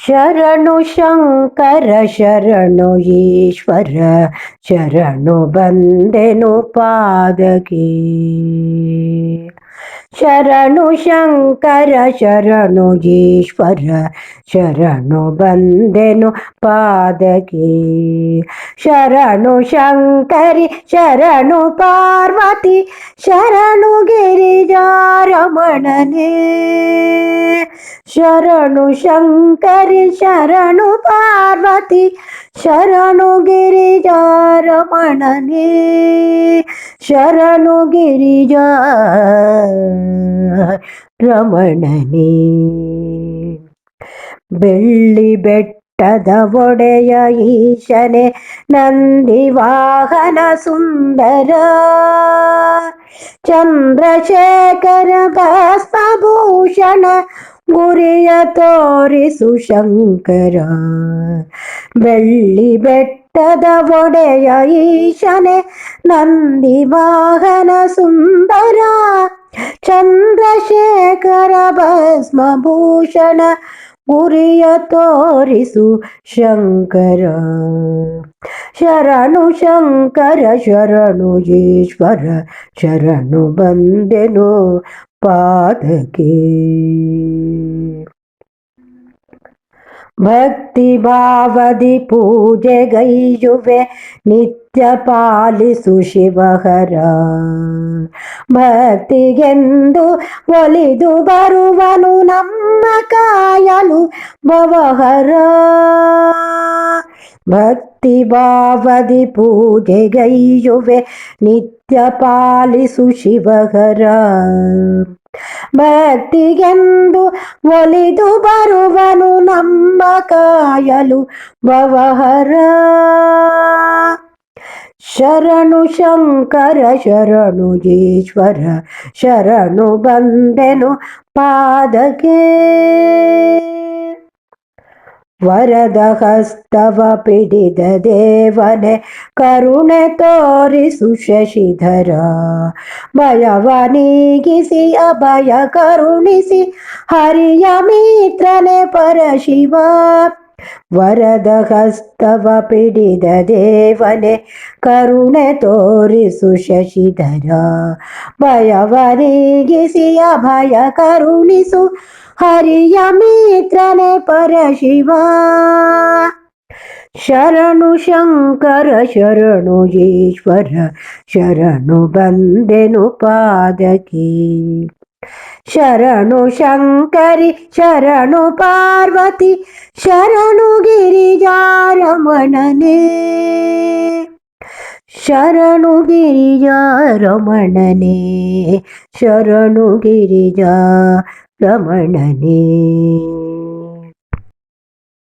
ಶರಣು ಶಂಕರ ಶರಣು ಈಶ್ವರ ಶರಣು ಬಂದೆನು ಪಾದಕ್ಕೆ ಶರಣು ಶಂಕರ ಶರಣು ಈಶ್ವರ ಶರಣು ಬಂದೆನು ಪಾದಕ್ಕೆ ಶರಣು ಶಂಕರಿ ಶರಣು ಪಾರ್ವತಿ ಶರಣು ಗಿರಿಜಾರಮಣನೇ ಶರಣು ಶಂಕರಿ ಶರಣು ಪಾರ್ವತಿ ಶರಣು ಗಿರಿಜಾರಮಣನೇ ಶರಣು ಗಿರಿಜಾ ರಮಣನೇ ಬೆಳ್ಳಿ ಬೆಟ್ಟದ ಒಡೆಯ ಈಶನೆ ನಂದಿ ವಾಹನ ಸುಂದರ ಚಂದ್ರಶೇಖರ ಭಸ್ಮಭೂಷಣ ಗುರಿಯ ತೋರಿಸು ಶಂಕರ ಬೆಳ್ಳಿ ಬೆಟ್ಟದ ಒಡೆಯ ಈಶನೆ ನಂದಿ ವಾಹನ ಸುಂದರ ಚಂದ್ರಶೇಖರ ಭಸ್ಮಭೂಷಣ ಗುರಿಯ ತೋರಿಸು ಶಂಕರ ಶರಣು ಶಂಕರ ಶರಣು ಈಶ್ವರ ಶರಣು ಬಂದೆನು ಪಾದಕ್ಕೆ ಭಕ್ತಿ ಭಾವದಿ ಪೂಜೆಗೈಯುವೆ ನಿತ್ಯ ಪಾಲಿಸು ಶಿವಹರ ಭಕ್ತಿಗೆಂದು ಒಲಿದು ಬರುವನು ನಮ್ಮ ಕಾಯಲು ಭವಹರ ಭಕ್ತಿ ಭಾವದಿ ಪೂಜೆಗೈಯುವೆ ನಿತ್ಯ ಪಾಲಿಸು ಶಿವಹರ ಭಕ್ತಿಗೆಂದು ಒಲಿದು ಬರುವನು ನಮ್ಮ ಕಾಯಲು ಭವಹರ ಶರಣು ಶಂಕರ ಶರಣು ಈಶ್ವರ ಶರಣು ಬಂದೆನು ಪಾದಕ್ಕೆ ವರದ ಹಸ್ತವ ಪಿಡಿದ ದೇವನೆ ಕರುಣೆ ತೋರಿಸು ಶಶಿಧರ ಭಯವ ನೀಗಿಸಿ ಅಭಯ ಕರುಣಿಸಿ ಹರಿಯ ಮಿತ್ರನೆ ಪರಶಿವ ವರದ ಹಸ್ತವ ಪಿಡಿದ ದೇವನೆ ಕರುಣೆ ತೋರಿಸು ಶಶಿಧರ ಭಯವ ನೀಗಿಸಿ ಅಭಯ ಕರುಣಿಸು ಹರಿಯ ಮಿತ್ರನೆ ಪರಶಿವ ಶರಣು ಶಂಕರ ಶರಣು ಈಶ್ವರ ಶರಣು ಬಂದೆನು ಪಾದಕ್ಕೆ ಶರಣು ಶಂಕರಿ ಶರಣು ಪಾರ್ವತಿ ಶರಣು ಗಿರಿಜಾರಮಣನೇ ಶರಣು ಗಿರಿಜಾರಮಣನೇ ಶರಣು ಗಿರಿಜಾ ರಮಣನೇ